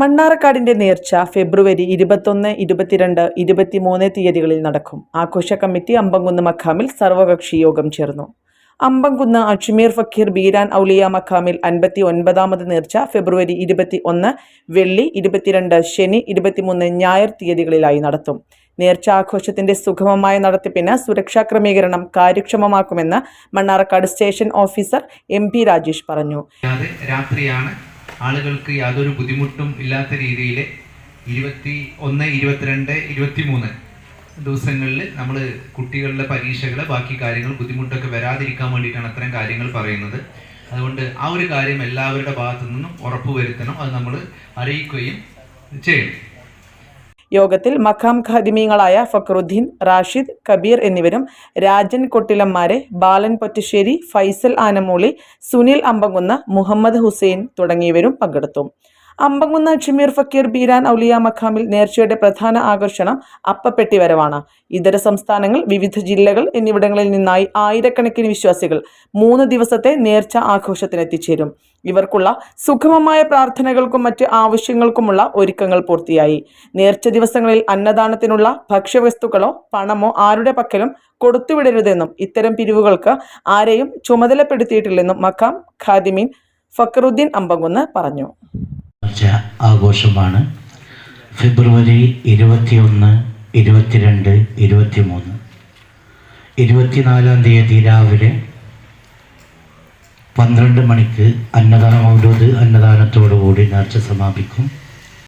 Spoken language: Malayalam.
മണ്ണാറക്കാടിന്റെ നേർച്ച ഫെബ്രുവരി ഇരുപത്തൊന്ന് ഇരുപത്തിരണ്ട് ഇരുപത്തിമൂന്ന് തീയതികളിൽ നടക്കും. ആഘോഷ കമ്മിറ്റി അമ്പംകുന്ന് മഖാമിൽ സർവകക്ഷി യോഗം ചേർന്നു. അമ്പംകുന്ന് അജ്മീർ ഫക്കീർ ബീരാൻ ഔലിയ മഖാമിൽ അൻപത്തി ഒൻപതാമത് നേർച്ച ഫെബ്രുവരി ഇരുപത്തി ഒന്ന് വെള്ളി ഇരുപത്തിരണ്ട് ശനി ഇരുപത്തിമൂന്ന് ഞായർ തീയതികളിലായി നടത്തും. നേർച്ച ആഘോഷത്തിന്റെ സുഗമമായ നടത്തിപ്പിന് സുരക്ഷാ ക്രമീകരണം കാര്യക്ഷമമാക്കുമെന്ന് Mannarkkad station officer M P Rajesh പറഞ്ഞു. രാത്രിയാണ് ആളുകൾക്ക് യാതൊരു ബുദ്ധിമുട്ടും ഇല്ലാത്ത രീതിയിൽ ഇരുപത്തി ഒന്ന് ഇരുപത്തിരണ്ട് ഇരുപത്തി മൂന്ന് ദിവസങ്ങളിൽ നമ്മൾ കുട്ടികളുടെ പരീക്ഷകൾ ബാക്കി കാര്യങ്ങൾ ബുദ്ധിമുട്ടൊക്കെ വരാതിരിക്കാൻ വേണ്ടിയിട്ടാണ് അത്തരം കാര്യങ്ങൾ പറയുന്നത്. അതുകൊണ്ട് ആ ഒരു കാര്യം എല്ലാവരുടെ ഭാഗത്തു നിന്നും ഉറപ്പുവരുത്തണം. അത് നമ്മൾ അറിയിക്കുകയും ചെയ്യണം. യോഗത്തിൽ മഖാം ഖാദിമീങ്ങളായ ഫക്രുദ്ദീൻ റാഷിദ് കബീർ എന്നിവരും രാജൻ കൊട്ടിലന്മാരെ ബാലൻ പൊറ്റശ്ശേരി ഫൈസൽ ആനമൂളി സുനിൽ അമ്പങ്കുന്ന് മുഹമ്മദ് ഹുസൈൻ തുടങ്ങിയവരും പങ്കെടുത്തു. അമ്പങ്കുന്ന് ഷിമീർ ഫക്കീർ ബീരാൻ ഔലിയ മഖാമിൽ നേർച്ചയുടെ പ്രധാന ആകർഷണം അപ്പപ്പെട്ടി വരവാണ് ഇതര സംസ്ഥാനങ്ങൾ വിവിധ ജില്ലകൾ എന്നിവിടങ്ങളിൽ നിന്നായി ആയിരക്കണക്കിന് വിശ്വാസികൾ മൂന്ന് ദിവസത്തെ നേർച്ച ആഘോഷത്തിന് എത്തിച്ചേരും ഇവർക്കുള്ള സുഗമമായ പ്രാർത്ഥനകൾക്കും മറ്റ് ആവശ്യങ്ങൾക്കുമുള്ള ഒരുക്കങ്ങൾ പൂർത്തിയായി. നേർച്ച ദിവസങ്ങളിൽ അന്നദാനത്തിനുള്ള ഭക്ഷ്യവസ്തുക്കളോ പണമോ ആരുടെ പക്കലും കൊടുത്തുവിടരുതെന്നും ഇത്തരം പിരിവുകൾക്ക് ആരെയും ചുമതലപ്പെടുത്തിയിട്ടില്ലെന്നും മഖാം ഖാദിമീൻ ഫക്കറുദ്ദീൻ അമ്പങ്കുന്ന് പറഞ്ഞു. ആഘോഷമാണ്. ഫെബ്രുവരി ഇരുപത്തിയൊന്ന് ഇരുപത്തിരണ്ട് ഇരുപത്തിമൂന്ന്. ഇരുപത്തിനാലാം തീയതി രാവിലെ പന്ത്രണ്ട് മണിക്ക് അന്നദാനം മൗലൂദ് അന്നദാനത്തോടു കൂടി നേർച്ച സമാപിക്കും.